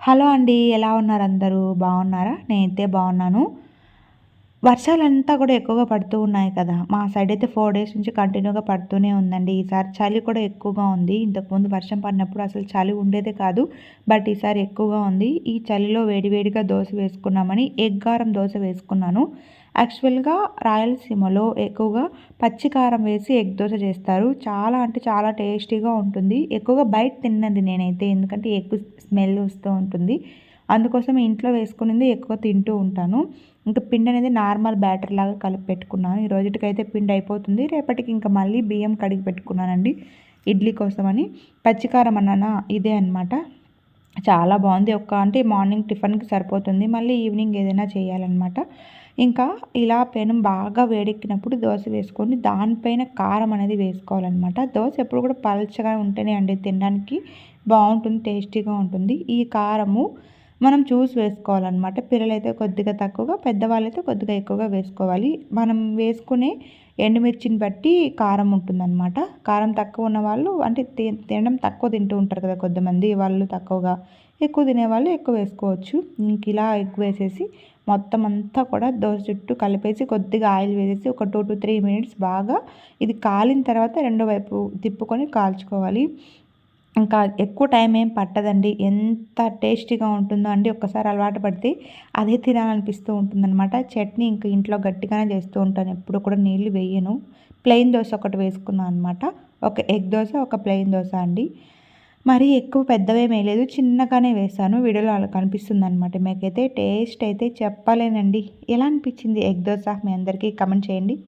Hello అండి ఎలా ఉన్నారు అందరూ? బాగున్నారా? నేనైతే బాగున్నాను. వర్షాలంతా కూడా ఎక్కువగా పడుతూ ఉన్నాయి కదా. మా సైడ్ అయితే ఫోర్ డేస్ నుంచి కంటిన్యూగా పడుతూనే ఉందండి. ఈసారి చలి కూడా ఎక్కువగా ఉంది. ఇంతకుముందు వర్షం పడినప్పుడు అసలు చలి ఉండేదే కాదు. బట్ ఈసారి ఎక్కువగా ఉంది. ఈ చలిలో వేడివేడిగా దోశ వేసుకున్నామని ఎగ్గారం దోశ వేసుకున్నాను. యాక్చువల్గా రాయలసీమలో ఎక్కువగా పచ్చికారం వేసి ఎగ్ దోశ చేస్తారు. చాలా అంటే చాలా టేస్టీగా ఉంటుంది. ఎక్కువగా బయట తిన్నది నేనైతే. ఎందుకంటే ఎగ్ స్మెల్ వస్తూ ఉంటుంది. అందుకోసం ఇంట్లో వేసుకునేది ఎక్కువ తింటూ ఉంటాను. ఇంకా పిండి అనేది నార్మల్ బ్యాటర్ లాగా కలిపి పెట్టుకున్నాను. ఈ రోజుటికైతే పిండి అయిపోతుంది. రేపటికి ఇంకా మళ్ళీ బియ్యం కడిగి పెట్టుకున్నానండి. ఇడ్లీ కోసమని. పచ్చికారం అన్నానా? ఇదే అనమాట చాలా బాగుంది. ఒక్క అంటే మార్నింగ్ టిఫిన్కి సరిపోతుంది. మళ్ళీ ఈవినింగ్ ఏదైనా చేయాలన్నమాట. ఇంకా ఇలా పెనం బాగా వేడెక్కినప్పుడు దోశ వేసుకొని దానిపైన కారం అనేది వేసుకోవాలన్నమాట. దోశ ఎప్పుడు కూడా పలచగా ఉంటేనే అండి తినడానికి బాగుంటుంది టేస్టీగా ఉంటుంది. ఈ కారము మనం చూసి వేసుకోవాలన్నమాట. పిల్లలైతే కొద్దిగా తక్కువగా పెద్దవాళ్ళైతే కొద్దిగా ఎక్కువగా వేసుకోవాలి. మనం వేసుకునే ఎండుమిర్చిని బట్టి కారం ఉంటుందన్నమాట. కారం తక్కువ ఉన్న వాళ్ళు అంటే తినడం తక్కువ తింటూ ఉంటారు కదా కొద్దిమంది వాళ్ళు తక్కువగా ఎక్కువ తినేవాళ్ళు ఎక్కువ వేసుకోవచ్చు. ఇంక ఇలా ఎక్కువ వేసేసి మొత్తం అంతా కూడా దోశ చుట్టూ కలిపేసి కొద్దిగా ఆయిల్ వేసేసి ఒక టూ టు త్రీ మినిట్స్ బాగా ఇది కాలిన తర్వాత రెండో వైపు తిప్పుకొని కాల్చుకోవాలి. ఇంకా ఎక్కువ టైం ఏం పట్టదండి. ఎంత టేస్టీగా ఉంటుందో అండి. ఒక్కసారి అలవాటు పడితే అదే తినాలనిపిస్తూ ఉంటుందన్నమాట. చట్నీ ఇంకా ఇంట్లో గట్టిగానే చేస్తూ ఉంటాను. ఎప్పుడు కూడా నీళ్ళు వేయను. ప్లెయిన్ దోశ ఒకటి వేసుకున్నాను అనమాట ఒక ఎగ్ దోశ ఒక ప్లెయిన్ దోశ అండి. మరి ఎక్కువ పెద్దవేమీ లేదు చిన్నగానే వేసాను వీడియోలో అలా కనిపిస్తుంది అనమాట మీకైతే టేస్ట్ అయితే చెప్పలేనండి. ఎలా అనిపించింది ఎగ్ దోశ? మీ అందరికీ కమెంట్ చేయండి.